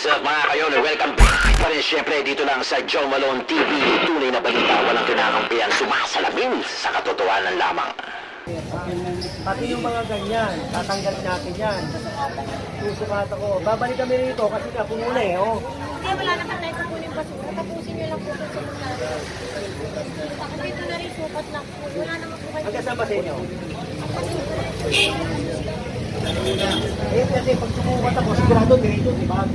What's up mga kayon? Welcome back pa rin syempre dito lang sa Joe Malone TV. Tunay na balita, walang kinakampihan, sumasalamin sa katotohanan lamang. Pati yung mga ganyan, tatanggalin natin yan. Susukat ako. Babalik kami rito kasi ka pumuna eh. Oh. Hindi, wala naman tayo kukunin basura. Tapusin nyo lang po sa sukat. Dito na rin sukat lang po. Wala naman po kayo. Magkasama sa inyo. Eh, kasi pag sumukat ako, sigurado dito, di ba?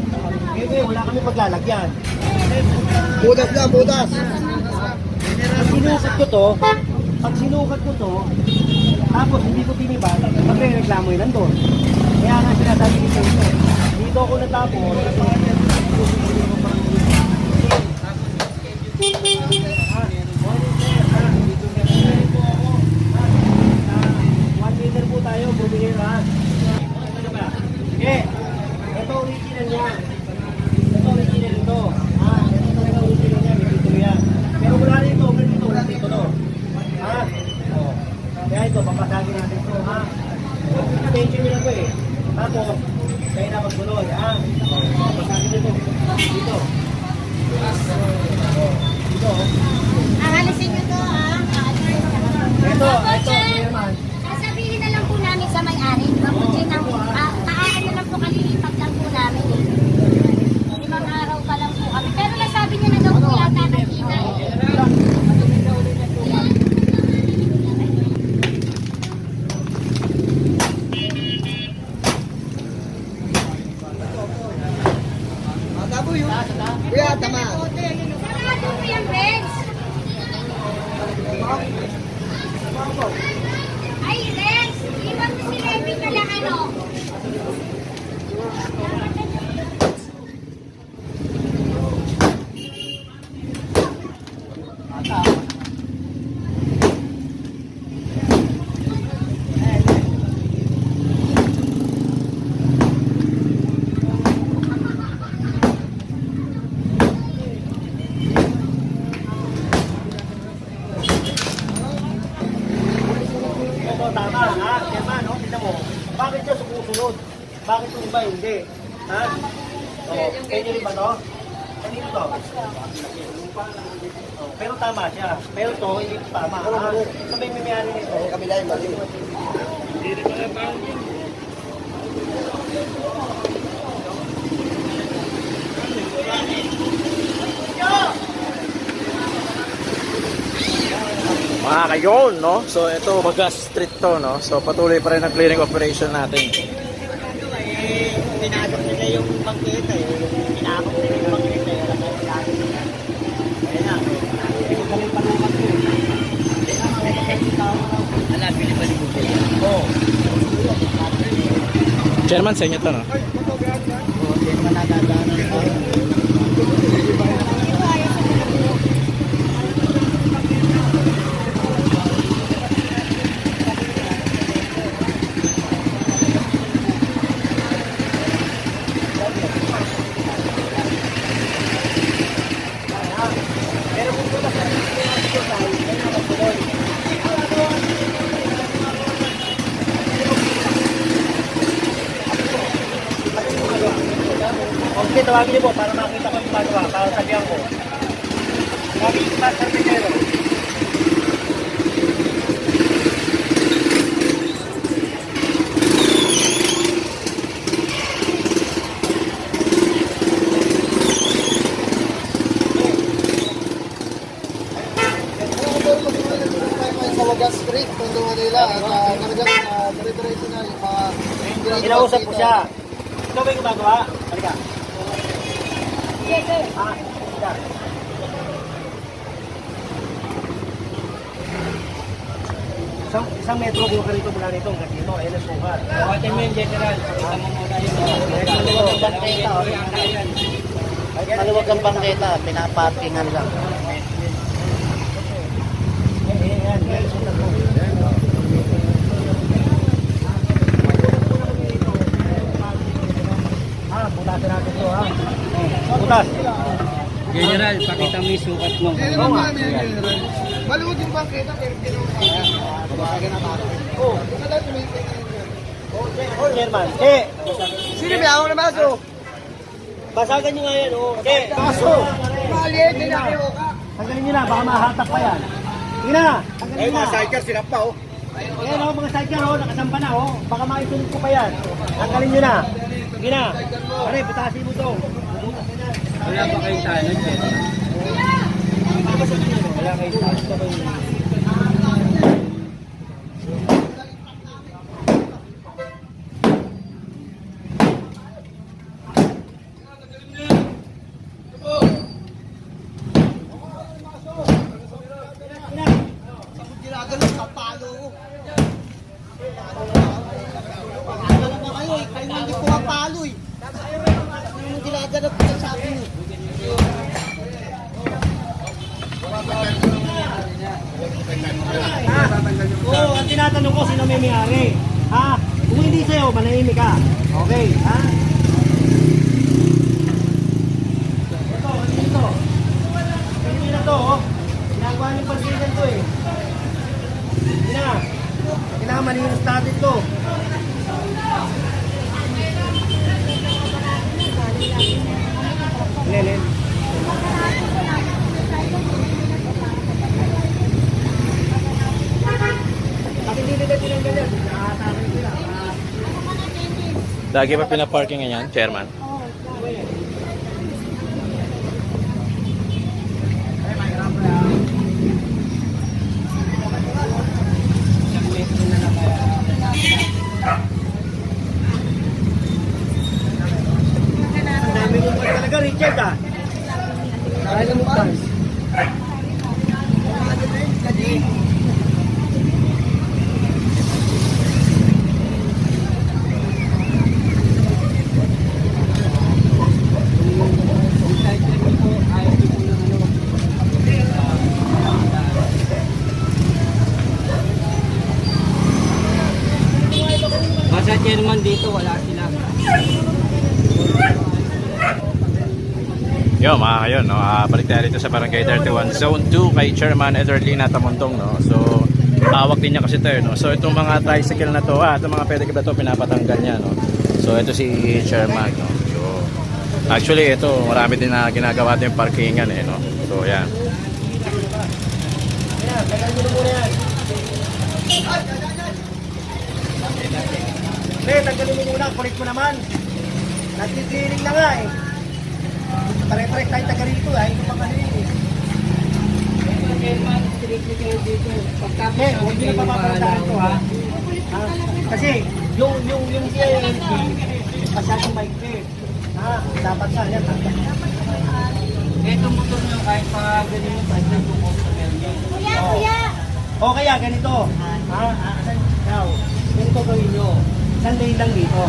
Eh, wala kami paglalagyan. Budas lang, budas. Pag sinukat ko to, pag sinukat ko to, tapos hindi ko tiniba, magre-reklamo yun nandun. Kaya nga sinasabi ko sa inyo, dito ako natapos, One meter po tayo, bumili ha. Ano ba? Eh, ito original niya. Ito original ito. Ha? Ito talaga original niya, may titulo yan. Pero wala rito, may dito, wala dito no. Ha? O. Kaya ito, papasagin natin ito, ha? Extension nyo lang po eh. Tapos, kayo na magbuloy, ha? O, Papasagin dito. Dito. O, Dito. Aalisin nyo to, ha? Aalisin nyo. Ito, Opo, ito, sir. Chairman. Sasabihin na lang po namin sa may-ari. Mabuti na po. Ah, Kaano na lang po kalilipat lang po namin. eh. Limang araw pa lang po kami. Pero nasabi niya na daw po yata nakita. eh. Matabo yun. Kuya, tama. Sarado po yung Renz. Ay, Renz! Iwan mo si Remy ka lang ano. Ito, tama, ha? Chairman, no? Tignan mo. Bakit siya sumusunod? Bakit yung iba hindi? Ha? Oo. Kanya rin ba to? Kanino to? Oh, pero tama siya. Pero to, hindi to tama. Ha? Sabay may mayari nito. Kami dahil mali. Mga kayon, no? So ito, Bagas Street to, no? So patuloy pa rin ang clearing operation natin. Eh, pinasok nila yung bangketa eh. Pinakot nila yung bangketa eh. Alam mo, pinasok nila. Ayun na. Hindi ko galing panukat ko. Alam, pinipalik ko sila. Oo. Chairman, sa inyo to, no? Oo, naman nadadaanan ko. Pero kung wala sa dito tayo, kaya na magtuloy. Okay, tawagin niyo po para makita ko yung gumagawa, para sabihan ko. Pa sa pinero. Wagas Street, Tondo Manila. At uh, talagang uh, dire-diretso na yung mga... Kinausap ko siya. Ikaw ba yung gumagawa? Halika. Yes, sir. Ah, halika. Isang, isang metro ka rito mula nito hanggang dito. Ayun ang sukat. Kawatin mo yung general. Pakita mo muna yung. Maluwag ang bangketa, pinaparkingan lang. Ayan, ayan. Ayan, sukat mo. Ah, butasin natin to ha. Butas. General, pakita mo yung sukat mo. Yan naman, yan. Maluwag yung bangketa, pero pinapaya. Babagan na. Oh, Ito lang, tumitin na yun. oh, German. Eh, Sino ba ako na maso? Basagan nyo nga yan, oh. Okay, kaso. Maliit din na kayo. Tanggalin nyo na, baka mahatak pa yan. Sige na, tanggalin nyo na. sidecar sila pa oh. Ayan oh, mga sidecar oh, nakasampa na oh. Baka maitulog ko pa yan. Tanggalin nyo na. Sige na. Pare, butasin mo to. Wala pa kayong tanong eh. Wala kayo sa Ginagano sa palo ko. Ano ba kayo eh? Kayo hindi pumapalo eh. Ano yung ginaganap ko sa akin eh. Oo, oh, ang tinatanong ko, sino may may-ari? Ha? Kung hindi sa'yo, manahimik ka. Okay, ha? Ito, ano ito? Hindi na to, oh. Ginagawa niyong pansinan to eh. Hindi na. Kailangan malinis natin to. Lelen. Bakit hindi nila tinanggal yan? Nakatakin sila. Lagi pa pinaparking yan, chairman. Ang dami mo pa talaga, Richard ah. Kaya mo pa. Basta chairman dito, wala sila. Yo, mga kayo, no? Ah, balik tayo dito sa Barangay 31 Zone 2 kay Chairman Ederlina Tamontong, no? So, hawak din niya kasi tayo, no? So, itong mga tricycle na to, ah, itong mga pedicab na to, pinapatanggal niya, no? So, ito si Chairman, no? So, actually, ito, marami din na ginagawa din parkingan, eh, no? So, yan. Ayan, tagal muna yan. Pre, tanggalin mo muna, kulit mo naman. Nagtitreaning na nga eh. Pare-pare tayo taga rito ay ito pa kanina eh. Pagtapos Eh, huwag nyo na papapalataan ko ha. ha? Kasi yung yung yung CINT masyadong maikli. Ha? Dapat sa yan. Ito motor nyo kahit pa ganun yung pwede yung customer nyo. Kuya, kuya! O kaya ganito. Ha? Asan daw? Ganito gawin nyo. Isang lane lang dito.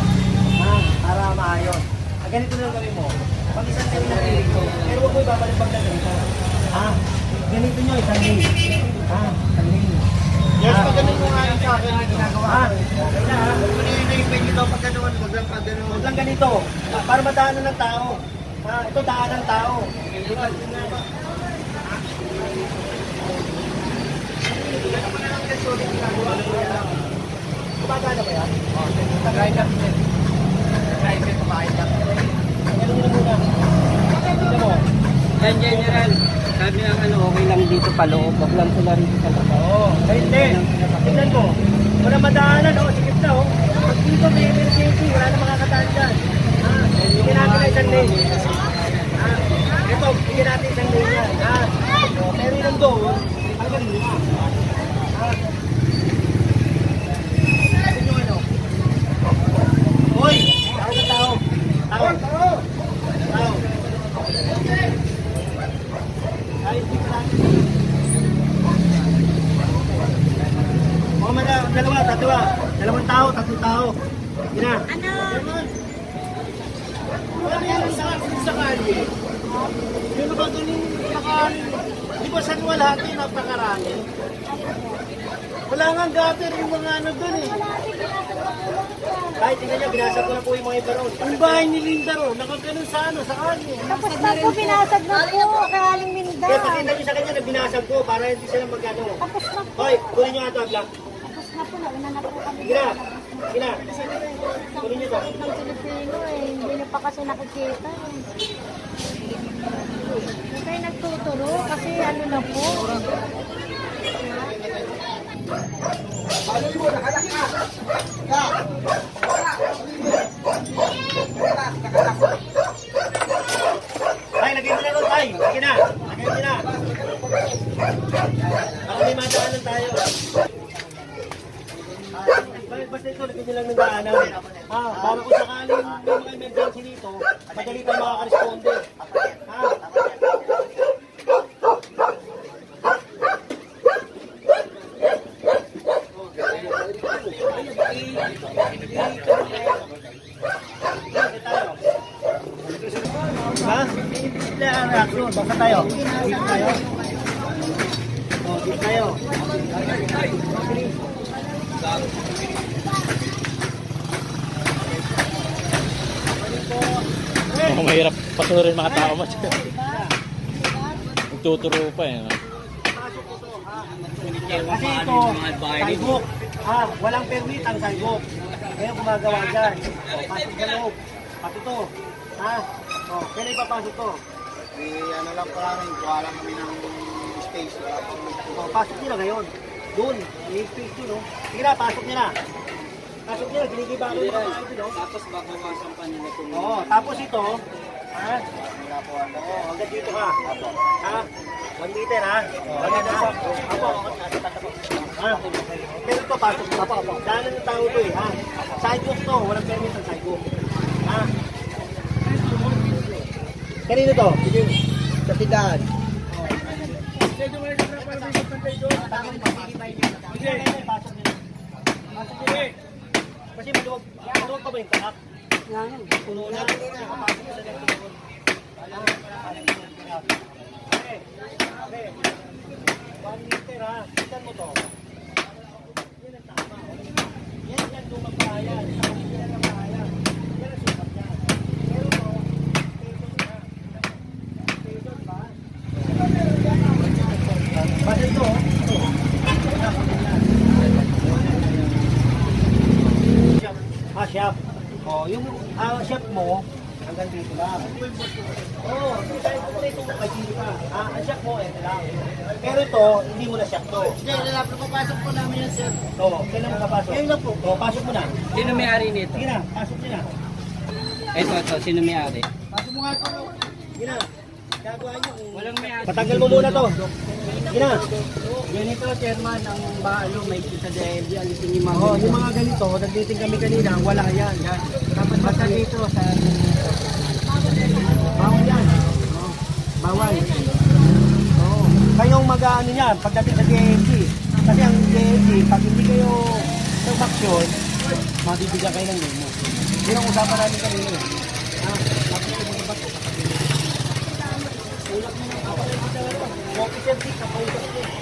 Ha? Para maayos. Ah, ganito lang gawin mo. Pag isang lane lang dito. Pero huwag mo ibabalik-bag na ganito. Ha? Ganito nyo, isang lane. Ha? Isang lane. Yes, Ha? pag ganun mo nga yung sa akin ang ginagawa Ha? ko. Okay na ha? Ano yung naipin nyo daw pag ganun, wag lang pag ganun. Huwag lang ganito. Para madaanan ng tao. Ha? Ito daan ng tao. Gumagana ba yan? Tagay na. Tagay na. Kumain na. Ganun na muna. Tignan mo. Yan, General. Sabi ng ano, okay lang dito pa loob. Wag lang sila rito sa labas. Oo. Ay, hindi. Tignan mo. Wala madaanan. Oh. Sikip na. Oh. Pag dito may emergency, wala na makakataan dyan. Ha? Bigyan natin na isang lane. Ha? Ito, bigyan natin isang lane yan. Ha? Pero yung doon, ang galing mo. Ha? Sabi nyo ano? Hoy! Tao na tao. Tao. Tao. Tao. Ay, hindi ka natin. Oh, madam, dalawa, tatlo. Dalawang tao, tatlong tao. Sige na. Ano? Wala yan sa sa kali. Yung ba ganun nakarami? Di ba San Juan lahat yung napakarami? Wala nga gutter yung mga ano dun eh. Ay, tingnan nyo, binasa ko na po yung mga iba roon. Ang bahay ni Linda ro, nakaganon sa ano, sa kali. Tapos na po, binasag na po. Kaaling Minda. Kaya pakita nyo sa kanya na binasag ko para hindi sila magano. Tapos na po. Hoy, kunin nyo nga ito, Black. Tapos na po. Nauna na po kami. Sige na. Ina, kunin niyo to. ng Pilipino eh. Hindi na pa kasi nakikita eh. Kayo nagtuturo kasi ano na po. Tay, lagay mo na tay. Lagay na. Lagay na. Ako may tayo. Ah, Basta ito, lang ng daanan. Ah, para kung sakaling may emergency dito, madali tayo makaka-responde. Ah, Ha? Hindi ang reaction. Basta tayo. Dito tayo. Oh, tayo. Oh, mahirap pasunurin mga tao mo. Nagtuturo pa eh. no? Kasi ito, sidewalk. Ah, walang permit ang sidewalk. Kaya gumagawa dyan. Pasok sa loob. Pati to. Ha? Oh, kaya ipapasok to. Eh, ano lang po namin, kuha lang kami ng space. Wala Oh, pasok nyo na ngayon. Doon, may space doon, no? Sige na, pasok nyo na. Pasok nyo na, ginigiba ko yung mga ito, no? Tapos babawasan pa nila itong Oo, tapos ito, ha? Oo, hanggang dito ka. Ha? 1 meter, ha? Hanggang dito. Apo, ha? Pero ito, pasok na. Apo, apo. Daanan ng tao to, eh, ha? Sidewalk to, walang permit ang sidewalk. Ha? Kanino to? Sa tindahan. Eh. Kasi maluwag, maluwag pa ba yung tanak? Puno na. Pasok nyo sa ganito. Okay. Okay. One meter ha. Tignan mo to. Yan ang tama. Yan yan lumang bayan. Yan ang bayan. Yan ang sukat yan. Pero to, station na. Station ba? Basta ito, ito. Ah, shop. Oh, yung ah, shop mo, hanggang dito lang. Oo, oh, ito ito kay dito pa. Ah, ang shop mo, ito lang. Pero ito, hindi mo na shop to. Hindi, lalap na papasok po namin yan, sir. Oo, kailan mo kapasok? Ngayon na po. Oo, pasok mo na. Sino may-ari nito? Sige na, pasok mo na. Ito, ito, sino may-ari? Pasok mo nga ito. Sige na. Gagawa niyo. Walang may-ari. Patanggal mo muna to. Sige na. Ganito, chairman, ang baalo may kita DLG, alisin yung mga Oo, yung mga ganito, nagdating kami kanina, wala yan. Yan. Dapat basta dito sa Kayong mag-ano yan, pagdating sa DLG. Kasi ang DLG, pag hindi kayo nag-action, mabibigyan kayo ng memo. Yun ang usapan natin kanina. eh. Ha? Bakit kayo mga bato? Ulak mo na. Officer, di, kapausap ko.